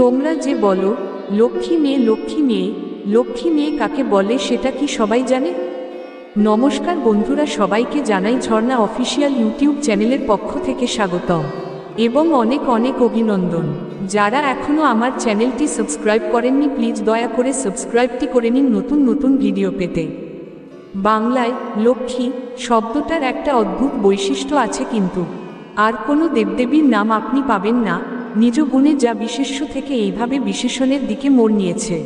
তোমরা যে বলো, লক্ষ্মী মেয়ে লক্ষ্মী মেয়ে লক্ষ্মী মেয়ে কাকে বলে সেটা কি সবাই জানে? নমস্কার বন্ধুরা, সবাইকে জানাই ঝর্ণা অফিসিয়াল ইউটিউব চ্যানেলের পক্ষ থেকে স্বাগতম এবং অনেক অনেক অভিনন্দন। যারা এখনও আমার চ্যানেলটি সাবস্ক্রাইব করেননি, প্লিজ দয়া করে সাবস্ক্রাইবটি করে নিন নতুন নতুন ভিডিও পেতে। বাংলায় লক্ষ্মী শব্দটার একটা অদ্ভুত বৈশিষ্ট্য আছে কিন্তু, আর কোনো দেবদেবীর নাম আপনি পাবেন না নিজ গুণে যা বিশেষ্য থেকে এইভাবে বিশেষণের দিকে মোড় নিয়েছে।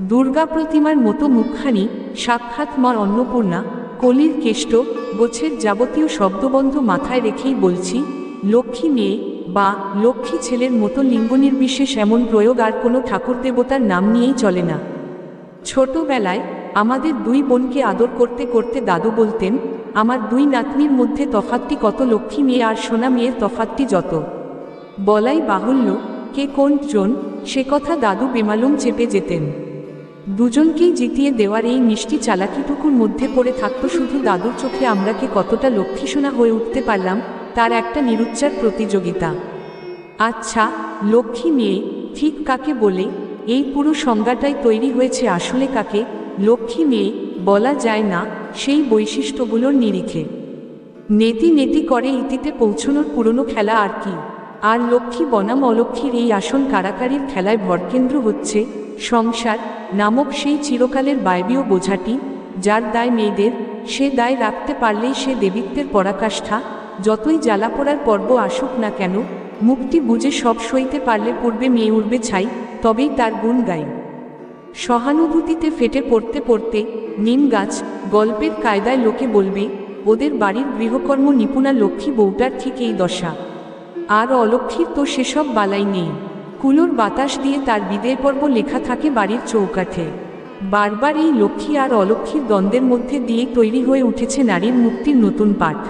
দুর্গা প্রতিমার মতো মুখখানি, সাক্ষাৎ মা অন্নপূর্ণা, কলির কেষ্ট, গোছের যাবতীয় শব্দবন্ধ মাথায় রেখেই বলছি, লক্ষ্মী মেয়ে বা লক্ষ্মী ছেলের মতো লিঙ্গ নির্বিশেষ এমন প্রয়োগ আর কোনো ঠাকুর দেবতার নাম নিয়েই চলে না। ছোটবেলায় আমাদের দুই বোনকে আদর করতে করতে দাদু বলতেন, আমার দুই নাতনির মধ্যে তফাতটি কত লক্ষ্মী মেয়ে আর সোনা মেয়ের তফাতটি যত। বলাই বাহুল্য, কে কোন জন, সে কথা দাদু বেমালুম চেপে যেতেন। দুজনকেই জিতিয়ে দেওয়ার এই মিষ্টি চালাকিটুকুর মধ্যে পড়ে থাকত শুধু দাদুর চোখে আমরা কে কতটা লক্ষ্মীসোনা হয়ে উঠতে পারলাম, তার একটা নিরুচ্চার প্রতিযোগিতা। আচ্ছা লক্ষ্মী মেয়ে, ঠিক কাকে বলে, এই পুরো সংজ্ঞাটাই তৈরি হয়েছে আসলে কাকে, লক্ষ্মী মেয়ে, বলা যায় না, সেই বৈশিষ্ট্যগুলোর নিরিখে। নেতি নেতি করে ইতিতে পৌঁছনোর পুরনো খেলা আর কি। আর লক্ষ্মী বনাম অলক্ষ্মীর এই আসন কারাকারির খেলায় ভরকেন্দ্র হচ্ছে সংসার নামক সেই চিরকালের বায়বীয় বোঝাটি, যার দায় মেয়েদের, সে দায় রাখতে পারলেই সে দেবিত্বের পরাকাষ্ঠা, যতই জ্বালা পোড়ার পর্ব আসুক না কেন, মুক্তি বুঝে সব সইতে পারলে পূর্বে মেয়ে উঠবে ছাই, তবেই তার গুণ গাই। সহানুভূতিতে ফেটে পড়তে পড়তে নিম গাছ গল্পের কায়দায় লোকে বলবে, ওদের বাড়ির গৃহকর্ম নিপুণা লক্ষ্মী বউটার ঠিক এই দশা। আর অলক্ষ্মীর তো সেসব বালাই নেই। কুলোর বাতাস দিয়ে তার বিদেয় পর্ব লেখা থাকে বাড়ির চৌকাঠে। বারবার এই লক্ষ্মী আর অলক্ষ্মীর দ্বন্দ্বের মধ্যে দিয়ে তৈরি হয়ে উঠেছে নারীর মুক্তির নতুন পাঠ।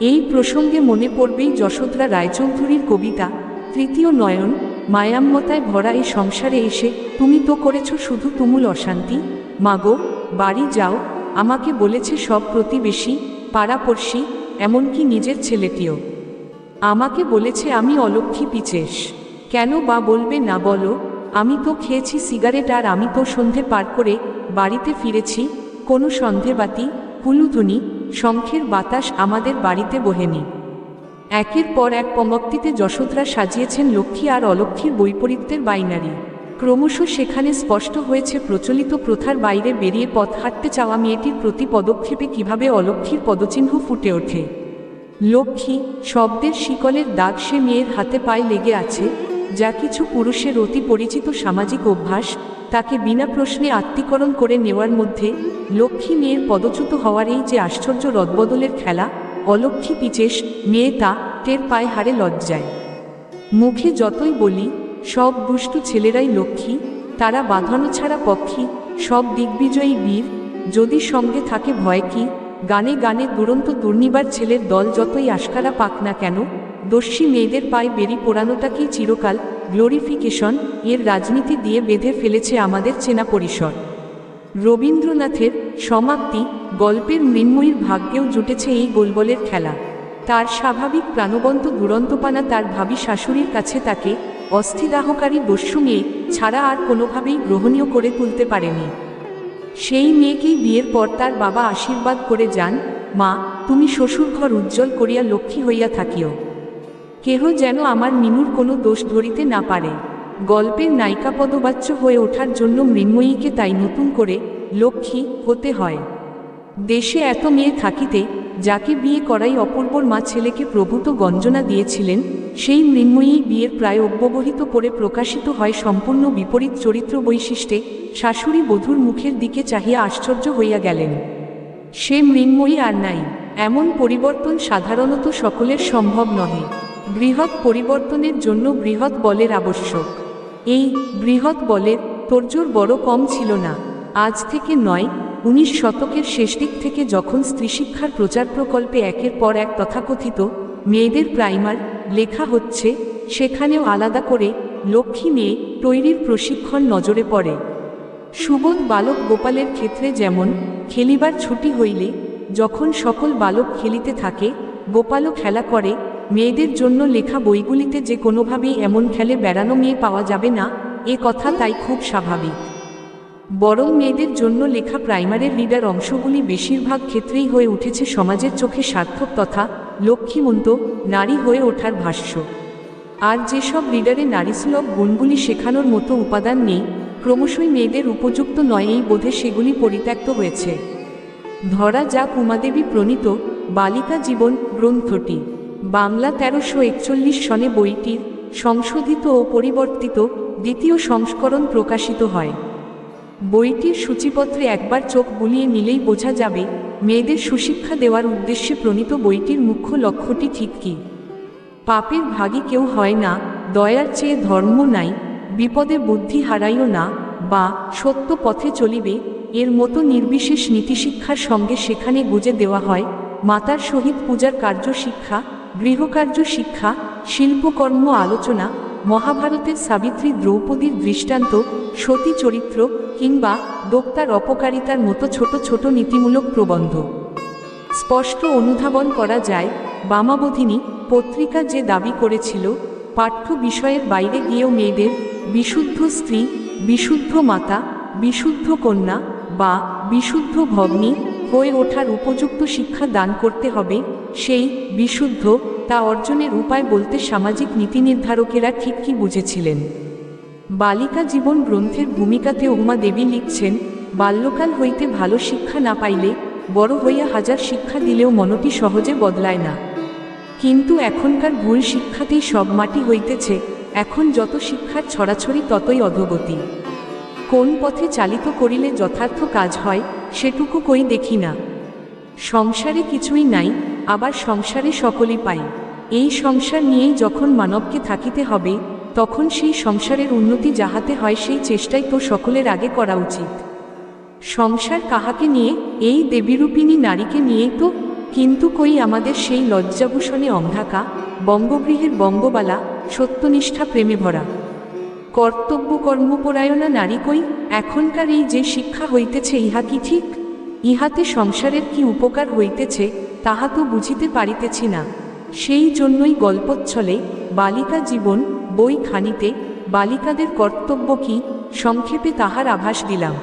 এই প্রসঙ্গে মনে পড়বেই যশোধরা রায়চৌধুরীর কবিতা, তৃতীয় নয়ন, মায়াম্মতায় ভরা এই সংসারে এসে, তুমি তো করেছ শুধু তুমুল অশান্তি, মাগো, বাড়ি যাও, আমাকে বলেছে সব প্রতিবেশী, পাড়াপড়শি, এমনকি নিজের ছেলেটিও। আমাকে বলেছে আমি অলক্ষী পিচেস কেন বা বলবে না বলো, আমি তো খেয়েছি সিগারেট আর আমি তো সন্ধে পার করে বাড়িতে ফিরেছি, কোনো সন্ধেবাতি হুলুধুনি শঙ্খের বাতাস আমাদের বাড়িতে বহেনি। একের পর এক পমক্তিতে যশোধরা সাজিয়েছেন লক্ষ্মী আর অলক্ষ্মীর বৈপরীত্যের বাইনারি। ক্রমশ সেখানে স্পষ্ট হয়েছে প্রচলিত প্রথার বাইরে বেরিয়ে পথ হাঁটতে চাওয়া মেয়েটির প্রতি পদক্ষেপে কীভাবে অলক্ষ্মীর পদচিহ্ন ফুটে ওঠে। লক্ষ্মী শব্দের শিকলের দাগ সে মেয়ের হাতে পায়ে লেগে আছে, যা কিছু পুরুষের অতি পরিচিত সামাজিক অভ্যাস, তাকে বিনা প্রশ্নে আত্মীকরণ করে নেওয়ার মধ্যে লক্ষ্মী মেয়ের পদচ্যুত হওয়ার এই যে আশ্চর্য রদবদলের খেলা, অলক্ষ্মী পিচেস মেয়ে তা টের পায়ে হারে লজ্জায়। মুখে যতই বলি, সব দুষ্টু ছেলেরাই লক্ষ্মী, তারা বাঁধানো ছাড়া পক্ষী, সব দিগ্বিজয়ী বীর, যদি সঙ্গে থাকে ভয় কি গানে গানে দুরন্ত দুর্নিবার ছেলের দল যতই আশকারা পাক না কেন, দস্যি মেয়েদের পায়ে বেরি পোড়ানোটাকেই চিরকাল গ্লোরিফিকেশন এর রাজনীতি দিয়ে বেঁধে ফেলেছে আমাদের চেনা পরিসর। রবীন্দ্রনাথের সমাপ্তি গল্পের মৃন্ময়ীর ভাগ্যেও জুটেছে এই গোলবলের খেলা। তার স্বাভাবিক প্রাণবন্ত দুরন্তপানা তার ভাবি শাশুড়ির কাছে তাকে অস্থিদাহকারী দস্যু মেয়ে ছাড়া আর কোনোভাবেই গ্রহণীয় করে তুলতে পারেনি। সেই মেয়েকেই বিয়ের পর তার বাবা আশীর্বাদ করে যান, মা, তুমি শ্বশুর ঘর উজ্জ্বল করিয়া লক্ষ্মী হইয়া থাকিও। কেহ যেন আমার মিনুর কোনো দোষ ধরিতে না পারে। গল্পের নায়িকা পদবাচ্য হয়ে ওঠার জন্য মৃন্ময়ীকে তাই নতুন করে লক্ষ্মী হতে হয়। দেশে এত মেয়ে থাকিতে, যাকে বিয়ে করাই অপূর্বর মা ছেলেকে প্রভূত গঞ্জনা দিয়েছিলেন, সেই মৃন্ময়ী বিয়ের প্রায় অব্যবহিত করে প্রকাশিত হয় সম্পূর্ণ বিপরীত চরিত্র বৈশিষ্ট্যে, শাশুড়ি বধূর মুখের দিকে চাহিয়া আশ্চর্য হইয়া গেলেন। সে মৃন্ময়ী আর নাই, এমন পরিবর্তন সাধারণত সকলের সম্ভব নহে। বৃহৎ পরিবর্তনের জন্য বৃহৎ বলের আবশ্যক। এই বৃহৎ বলের তোরজোর বড় কম ছিল না। আজ থেকে নয় উনিশ শতকের শেষ দিক থেকে যখন স্ত্রীশিক্ষার প্রচার প্রকল্পে একের পর এক তথাকথিত মেয়েদের প্রাইমার লেখা হচ্ছে, সেখানেও আলাদা করে লক্ষ্মী মেয়ে তৈরির প্রশিক্ষণ নজরে পড়ে। সুবোধ বালক গোপালের ক্ষেত্রে যেমন খেলিবার ছুটি হইলে, যখন সকল বালক খেলিতে থাকে, গোপালও খেলা করে, মেয়েদের জন্য লেখা বইগুলিতে যে কোনোভাবেই এমন খেলে বেড়ানো মেয়ে পাওয়া যাবে না, এ কথা তাই খুব স্বাভাবিক। বরং মেয়েদের জন্য লেখা প্রাইমারের লিডার অংশগুলি বেশিরভাগ ক্ষেত্রেই হয়ে উঠেছে সমাজের চোখে সার্থক তথা লক্ষ্মীমন্ত, নারী হয়ে ওঠার ভাষ্য। আর যেসব রিডারে নারীসুলভ গুণগুলি শেখানোর মতো উপাদান নেই, ক্রমশই মেয়েদের উপযুক্ত নয় এই বোধে সেগুলি পরিত্যক্ত হয়েছে। ধরা যাক উমাদেবী প্রণীত বালিকা জীবন গ্রন্থটি। বাংলা তেরোশো একচল্লিশ সনে বইটির সংশোধিত ও পরিবর্তিত দ্বিতীয় সংস্করণ প্রকাশিত হয়। বইটির সূচিপত্রে একবার চোখ বুলিয়ে নিলেই বোঝা যাবে, মেয়েদের সুশিক্ষা দেওয়ার উদ্দেশ্যে প্রণীত বইটির মুখ্য লক্ষ্যটি ঠিক কী। পাপের ভাগী কেউ হয় না, দয়ার চেয়ে ধর্ম নাই, বিপদে বুদ্ধি হারাইও না, বা সত্য পথে চলিবে, এর মতো নির্বিশেষ নীতিশিক্ষার সঙ্গে সেখানে গুজে দেওয়া হয়, মাতার সহিত পূজার কার্য শিক্ষা, গৃহকার্য শিক্ষা, শিল্পকর্ম আলোচনা মহাভারতের সাবিত্রী দ্রৌপদীর দৃষ্টান্ত সতী চরিত্র কিংবা দোক্তার অপকারিতার মতো ছোট ছোট নীতিমূলক প্রবন্ধ। স্পষ্ট অনুধাবন করা যায়, বামাবধিনী পত্রিকা যে দাবি করেছিল, পাঠ্য বিষয়ের বাইরে গিয়েও মেয়েদের বিশুদ্ধ স্ত্রী, বিশুদ্ধ মাতা, বিশুদ্ধ কন্যা বা বিশুদ্ধ ভগ্নী হয়ে ওঠার উপযুক্ত শিক্ষা দান করতে হবে, সেই বিশুদ্ধ তা অর্জনের উপায় বলতে সামাজিক নীতি নির্ধারকেরা ঠিক কি বুঝেছিলেন? বালিকা জীবন গ্রন্থের ভূমিকাতে উমা দেবী লিখছেন, বাল্যকাল হইতে ভালো শিক্ষা না পাইলে, বড় হইয়া হাজার শিক্ষা দিলেও মনটি সহজে বদলায় না। কিন্তু এখনকার ভুল শিক্ষাতেই সব মাটি হইতেছে, এখন যত শিক্ষার ছড়াছড়ি ততই অধোগতি। কোন পথে চালিত করিলে যথার্থ কাজ হয়, সেটুকু কই দেখি না। সংসারে কিছুই নাই আবার সংসারে সকলই পাই এই সংসার নিয়েই যখন মানবকে থাকিতে হবে, তখন সেই সংসারের উন্নতি যাহাতে হয় সেই চেষ্টাই তো সকলের আগে করা উচিত। সংসার কাহাকে নিয়ে, এই দেবীরূপিণী নারীকে নিয়েই তো, কিন্তু কই আমাদের সেই লজ্জাভূষণে অন্ধাকা, বঙ্গগৃহের বঙ্গবালা, সত্যনিষ্ঠা প্রেমে ভরা। কর্তব্য কর্মপরায়ণা নারী কই, এখনকার এই যে শিক্ষা হইতেছে ইহা কি ঠিক? ইহাতে সংসারের কি উপকার হইতেছে তাহা তো বুঝিতে পারিতেছি না। সেই জন্যই গল্পচ্ছলে বালিকা জীবন বই খানিতে বালিকাদের কর্তব্য কি সংক্ষেপে তাহার আভাস দিলাম।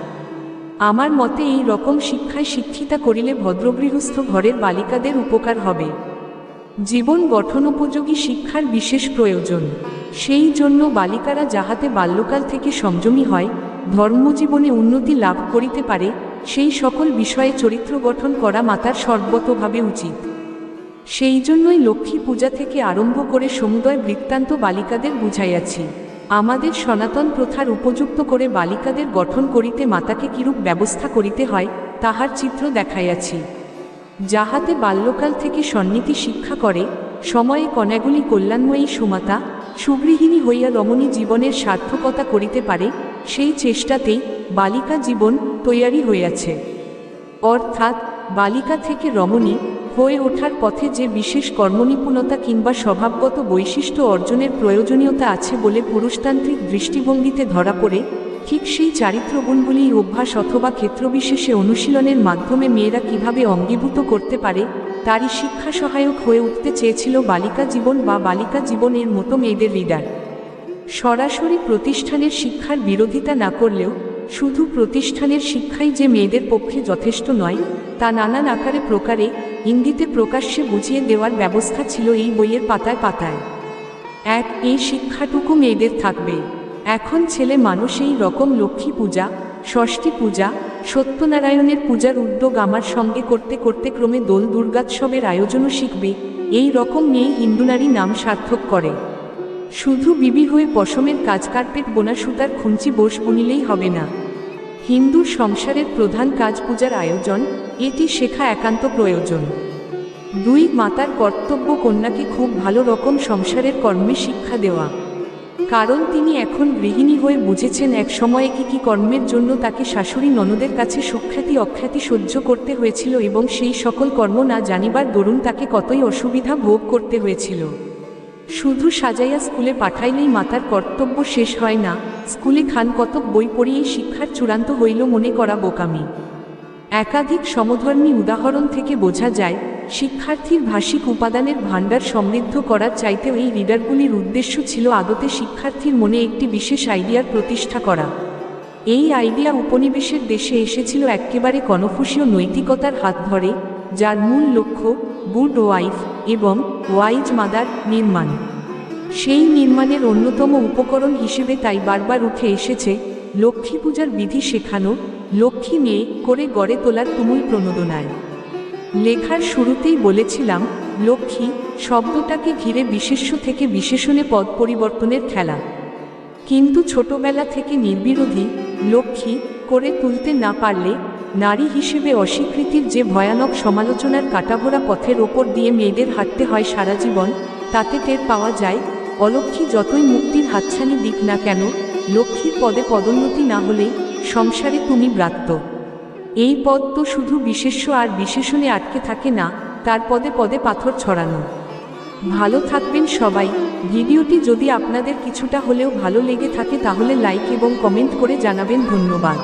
আমার মতে এই রকম শিক্ষায় শিক্ষিতা করিলে ভদ্রগৃহস্থ ঘরের বালিকাদের উপকার হবে। জীবন গঠনোপযোগী শিক্ষার বিশেষ প্রয়োজন। সেই জন্য বালিকারা যাহাতে বাল্যকাল থেকে সংযমী হয়, ধর্মজীবনে উন্নতি লাভ করিতে পারে সেই সকল বিষয়ে চরিত্র গঠন করা মাতার সর্বতভাবে উচিত। সেই জন্যই লক্ষ্মী পূজা থেকে আরম্ভ করে সমুদয় বৃত্তান্ত বালিকাদের বুঝাইয়াছি। আমাদের সনাতন প্রথার উপযুক্ত করে বালিকাদের গঠন করিতে মাতাকে কিরূপ ব্যবস্থা করিতে হয়, তাহার চিত্র দেখাইয়াছি। যাহাতে বাল্যকাল থেকে সন্নীতি শিক্ষা করে, সময়ে কণাগুলি কল্যাণময়ী সুমাতা, সুগৃহিণী হইয়া রমণী জীবনের সার্থকতা করিতে পারে সেই চেষ্টাতেই বালিকা জীবন তৈয়ারি হইয়াছে। অর্থাৎ বালিকা থেকে রমণী হয়ে ওঠার পথে যে বিশেষ কর্মনিপুণতা কিংবা স্বভাবগত বৈশিষ্ট্য অর্জনের প্রয়োজনীয়তা আছে বলে পুরুষতান্ত্রিক দৃষ্টিভঙ্গিতে ধরা পড়ে, ঠিক সেই চারিত্রগুণগুলি অভ্যাস অথবা ক্ষেত্রবিশেষে অনুশীলনের মাধ্যমে মেয়েরা কীভাবে অঙ্গীভূত করতে পারে, তারই শিক্ষা সহায়ক হয়ে উঠতে চেয়েছিল বালিকা জীবন বা বালিকা জীবনের মতো মেয়েদের রিডার সরাসরি প্রতিষ্ঠানের শিক্ষার বিরোধিতা না করলেও শুধু প্রতিষ্ঠানের শিক্ষাই যে মেয়েদের পক্ষে যথেষ্ট নয়, তা নানান আকারে প্রকারে ইঙ্গিতে প্রকাশ্যে বুঝিয়ে দেওয়ার ব্যবস্থা ছিল এই বইয়ের পাতায় পাতায়। এক, এই শিক্ষাটুকু মেয়েদের থাকবে। এখন ছেলে মানুষ এই রকম লক্ষ্মী পূজা, ষষ্ঠী পূজা, সত্যনারায়ণের পূজার উদ্যোগ আমার সঙ্গে করতে করতে ক্রমে দোল দুর্গাৎসবের আয়োজনও শিখবে, এই রকম মেয়ে হিন্দু নারী নাম সার্থক করে। শুধু বিবি হয়ে পশমের কাজ কার্পেট বোনা সুতার খুঞ্চি বোস বুনিলেই হবে না। হিন্দু সংসারের প্রধান কাজ পূজার আয়োজন, এটি শেখা একান্ত প্রয়োজন। দুই মাতার কর্তব্য কন্যাকে খুব ভালো রকম সংসারের কর্মে শিক্ষা দেওয়া। কারণ তিনি এখন গৃহিণী হয়ে বুঝেছেন এক সময়ে কি কি কর্মের জন্য তাকে শাশুড়ি ননদের কাছে সুখ্যাতি অখ্যাতি সহ্য করতে হয়েছিল এবং সেই সকল কর্ম না জানিবার দরুন তাকে কতই অসুবিধা ভোগ করতে হয়েছিল। শুধু সাজাইয়া স্কুলে পাঠাইলেই মাতার কর্তব্য শেষ হয় না, স্কুলে খান কতক বই পড়িয়েই শিক্ষার চূড়ান্ত হইল মনে করা বোকামি। একাধিক সমধর্মী উদাহরণ থেকে বোঝা যায়, শিক্ষার্থীর ভাষিক উপাদানের ভাণ্ডার সমৃদ্ধ করার চাইতেও এই রিডারগুলির উদ্দেশ্য ছিল আদতে শিক্ষার্থীর মনে একটি বিশেষ আইডিয়ার প্রতিষ্ঠা করা। এই আইডিয়া উপনিবেশের দেশে এসেছিল একেবারে কনফুসীয় নৈতিকতার হাত ধরে, যার মূল লক্ষ্য গুড ওয়াইফ এবং ওয়াইজ মাদার নির্মাণ। সেই নির্মাণের অন্যতম উপকরণ হিসেবে তাই বারবার উঠে এসেছে লক্ষ্মী পূজার বিধি শেখানো, লক্ষ্মী মেয়ে করে গড়ে তোলার তুমুল প্রণোদনায়। লেখার শুরুতেই বলেছিলাম, লক্ষ্মী, শব্দটাকে ঘিরে বিশেষ্য থেকে বিশেষণে পদ পরিবর্তনের খেলা। কিন্তু ছোটবেলা থেকে নির্বিরোধী লক্ষ্মী করে তুলতে না পারলে নারী হিসেবে অস্বীকৃতির যে ভয়ানক সমালোচনার কাটাভরা পথের ওপর দিয়ে মেয়েদের হাঁটতে হয় সারা জীবন, তাতে টের পাওয়া যায়, অলক্ষ্মী যতই মুক্তির হাতছানি দিক না কেন, লক্ষ্মীর পদে পদোন্নতি না হলেই সংসারে তুমি ব্রাত্য। এই পদ তো শুধু বিশেষ্য আর বিশেষণে আটকে থাকে না, তার পদে পদে পাথর ছড়ানো। ভালো থাকবেন সবাই, ভিডিওটি যদি আপনাদের কিছুটা হলেও ভালো লেগে থাকে তাহলে লাইক এবং কমেন্ট করে জানাবেন ধন্যবাদ।